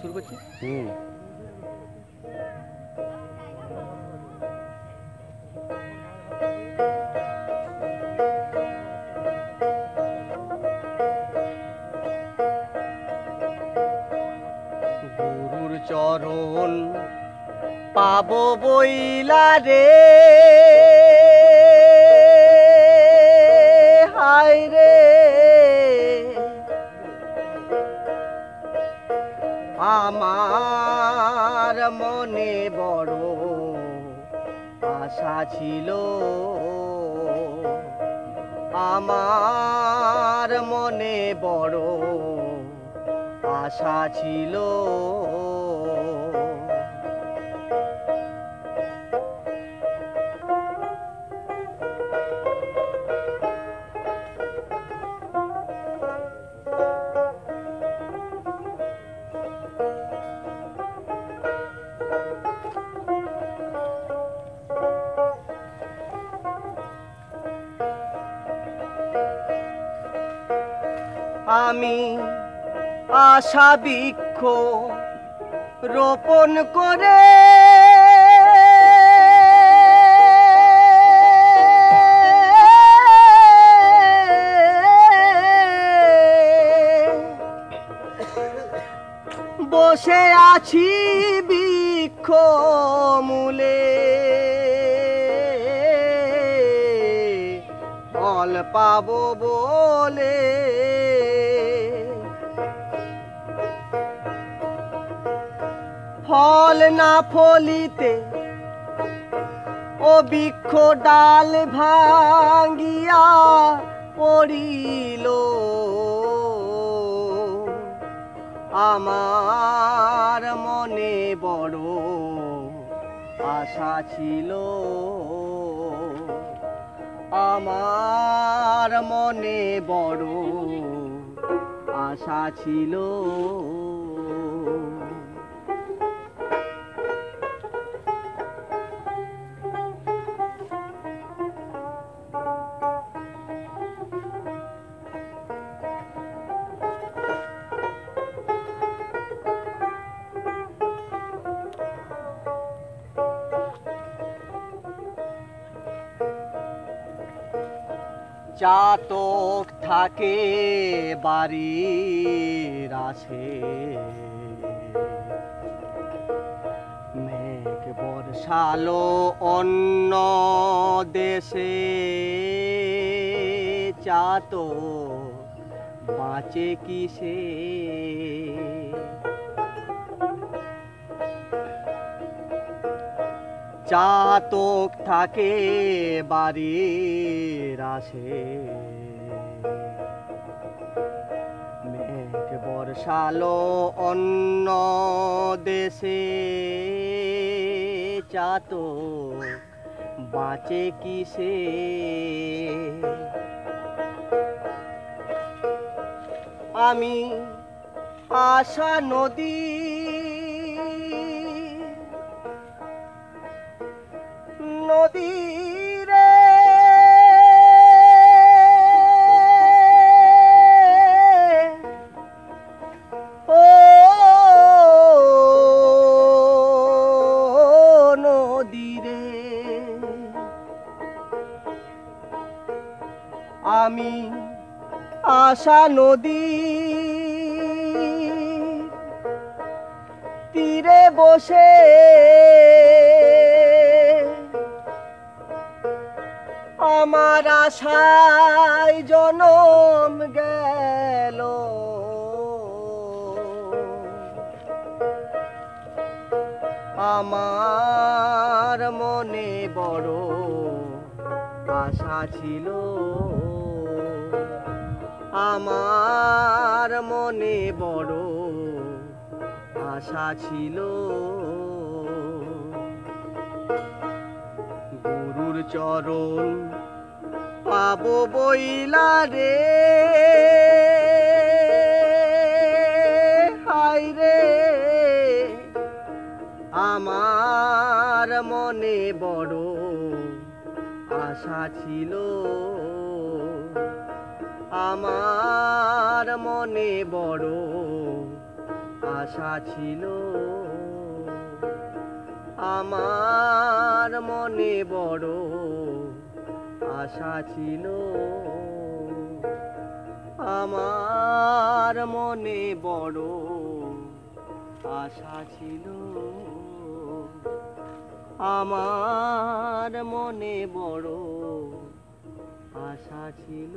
শুরু করছি? হুম। গুরুর চরণ পাবো বইলা রে আমার মনে বড় আশা ছিল। আমার মনে বড় আশা ছিল। আমি আশা বৃক্ষ রোপণ করে। বসে আছি বৃক্ষ মূলে। ফল পাবো বলে ফল না ফলিতে ও বৃক্ষ ডাল ভাঙ্গিয়া পড়িল। আমার মনে বড় আশা ছিল, আমার মনে বড় আশা ছিল। চাতক থাকে বাড়ির আছে মেঘ বর্ষালো অন্য দেশে। চাতক বাঁচে কিসে? চাতক থাকে বাড়ির আসে। মেঘ বর্ষালো অন্য দেশে, চাতক বাঁচে কিসে? আমি আশা নদী নদী আমি আশা নদী। তীরে বসে আমার আশায় জনম গেল। আমার মনে বড় আশা ছিল। আমার মনে বড় আশা ছিল। গুরুর চরণ পাবো বইলা রে হাই রে, আমার মনে বড় আশা ছিল। আমার মনে বড় আশা ছিল। আমার মনে বড় আশা ছিল। আমার মনে বড় আশা ছিল। আমার মনে বড় আশা ছিল।